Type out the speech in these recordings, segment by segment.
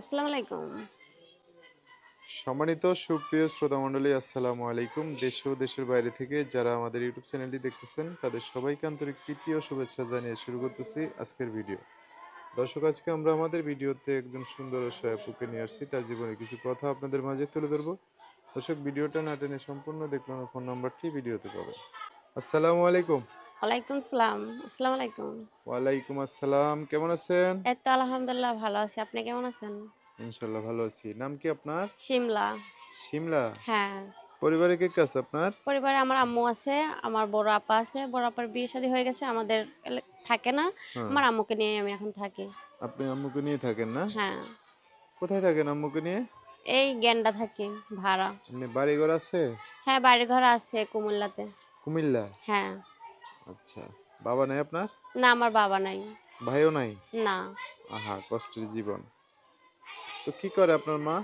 আসসালামু আলাইকুম। সম্মানিত সুপ্রিয় শ্রোতা মণ্ডলী আসসালামু আলাইকুম। দেশ ও দেশের বাইরে থেকে যারা আমাদের ইউটিউব চ্যানেলটি দেখতেছেন, তাদের সবাইকে আন্তরিক প্রীতি ও শুভেচ্ছা জানিয়ে শুরু করতেছি আজকের ভিডিও। দর্শক, আজকে আমরা আমাদের ভিডিওতে একজন সুন্দর সয়াপুকে নিয়ে আসছি। তার জীবনে কিছু কথা আপনাদের মাঝে তুলে ধরবো। দর্শক, ভিডিওটা না টেনে সম্পূর্ণ দেখুন আমার ফোন নাম্বারটি ভিডিওতে পাবেন। আসসালামু আলাইকুম। ওয়ালাইকুম সালাম আসসালামু আলাইকুম। ওয়ালাইকুম আসসালাম। কেমন আছেন? এই তো আলহামদুলিল্লাহ ভালো আছি। আপনি কেমন আছেন? ইনশাল্লাহ ভালো আছি। নাম কি আপনার? শিমলা। শিমলা? হ্যাঁ। পরিবারে কে কে আছে আপনার? পরিবারে আমার আম্মু আছে আমার বড় আপা আছে। বড় আপার বিয়ে শাদী হয়ে গেছে আমাদের এলে- থাকে না। হ্যাঁ। আমার আম্মুকে নিয়ে আমি এখন থাকি। আপনি আম্মুকে নিয়ে থাকেন না? হ্যাঁ। কোথায় থাকেন আম্মুকে নিয়ে? এই গেন্ডা থাকি ভাড়া। এমনি বাড়ি ঘর আছে? হ্যাঁ বাড়ি ঘর আছে কুমিল্লাতে। কুমিল্লা হ্যাঁ। আচ্ছা। বাবা নাই আপনার? না আমার বাবা নাই। ভাইও নাই? না। আহা কষ্টের জীবন। তো কি করে আপনার মা?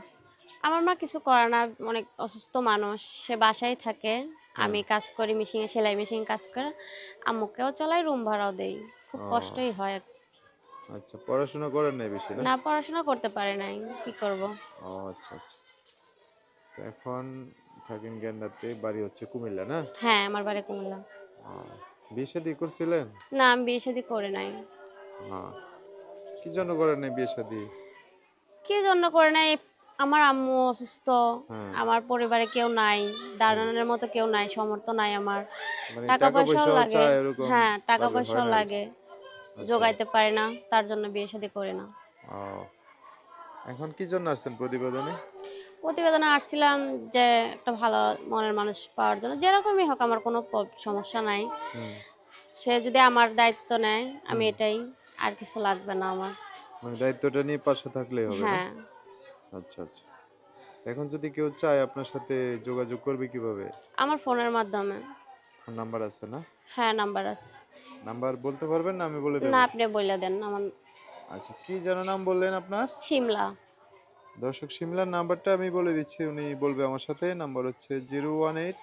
আমার মা কিছু করে না অনেক অসুস্থ মানুষ। সে বাসায় থাকে। আমি কাজ করি মেশিনে সেলাই মেশিন কাজ করে। আম্মুকেও চলাই রুম ভাড়াও দেই। খুব কষ্টই হয়। আচ্ছা পড়াশোনা করেন নাই বেশি না? পড়াশোনা করতে পারে নাই। কি করব? ও আচ্ছা আচ্ছা। তো এখন থাকেন গেন্ডাতে বাড়ি হচ্ছে কুমিল্লা না? হ্যাঁ আমার বাড়ি কুমিল্লা। বিয়ে শাদি করছিলেন? না আমি বিয়ে শাদী করে নাই। হ্যাঁ কি জন্য করেন নাই বিয়ে শাদি? কি জন্য করে নাই? আমার আম্মু অসুস্থ হ্যাঁ। আমার পরিবারে কেউ নাই দাঁড়ানোর মতো কেউ নাই সমর্থ নাই আমার। মানে টাকা পয়সাও লাগে। হ্যাঁ টাকা পয়সাও লাগে। আচ্ছা। যোগাইতে পারে না তার জন্য বিয়ে শাদী করে না। এখন কি জন্য আসছেন প্রতিবেদনে? প্রতিবেদনে আসছিলাম যে একটা ভালো মনের মানুষ পাওয়ার জন্য। যেরকমই হোক আমার কোনো সমস্যা নাই। সে যদি আমার দায়িত্ব নেয় আমি এটাই আর কিছু লাগবে না আমার। মানে দায়িত্বটা নিয়ে পাশে থাকলেই হবে হ্যাঁ। আচ্ছা আচ্ছা। এখন যদি কেউ চায় আপনার সাথে যোগাযোগ করবে কীভাবে? আমার ফোনের মাধ্যমে। ফোন নাম্বার আছে না? হ্যাঁ নাম্বার আছে। নাম্বার বলতে পারবেন না? আমি বলে দেবো। না আপনি বলে দেন। আমার আচ্ছা কি যেন নাম বললেন আপনার? শিমলা। দর্শক সিমলার নাম্বারটা আমি বলে দিচ্ছি উনি বলবে আমার সাথে নাম্বার হচ্ছে জিরো ওয়ান এইট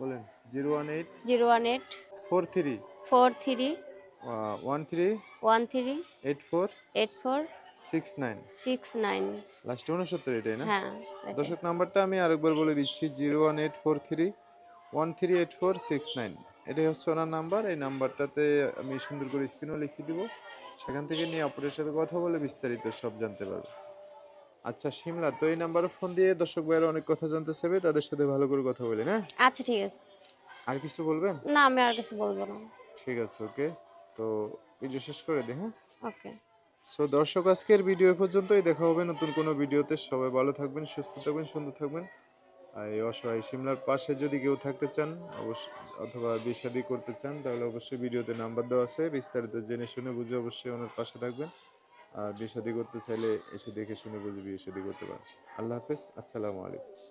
বলেন zero one eight zero one eight four three. Four three one three one three eight four eight four six nine. Six nine. লাস্টে উনসত্তর এটাই না? হ্যাঁ দর্শক নাম্বারটা আমি আরেকবার বলে দিচ্ছি zero one eight four three one three eight four six nine. এটাই হচ্ছে ওনার নাম্বার এই নাম্বারটাতে আমি সুন্দর করে স্ক্রিনও লিখে দিব। সেখান থেকে নিয়ে অপরের সাথে কথা বলে বিস্তারিত সব জানতে পারবে। আচ্ছা শিমলা তো এই নাম্বারে ফোন দিয়ে দর্শক ভাইয়েরা অনেক কথা জানতে চাইবে তাদের সাথে ভালো করে কথা বলে না? আচ্ছা ঠিক আছে। আর কিছু বলবেন? না আমি আর কিছু বলব না। ঠিক আছে ওকে। তো ভিডিও শেষ করে দে হ্যাঁ? ওকে। সো দর্শক আজকের ভিডিও পর্যন্তই। দেখা হবে নতুন কোনো ভিডিওতে সবাই ভালো থাকবেন সুস্থ থাকবেন সুন্দর থাকবেন। আর এই অসহায় সিমলার পাশে যদি কেউ থাকতে চান অবশ্যই অথবা বিয়ে করতে চান তাহলে অবশ্যই ভিডিওতে নাম্বার দেওয়া আছে। বিস্তারিত জেনে শুনে বুঝে অবশ্যই ওনার পাশে থাকবেন। আর বিয়ে করতে চাইলে এসে দেখে শুনে বুঝে বিয়ে করতে পারেন। আল্লাহ হাফেজ, আসসালামু আলাইকুম।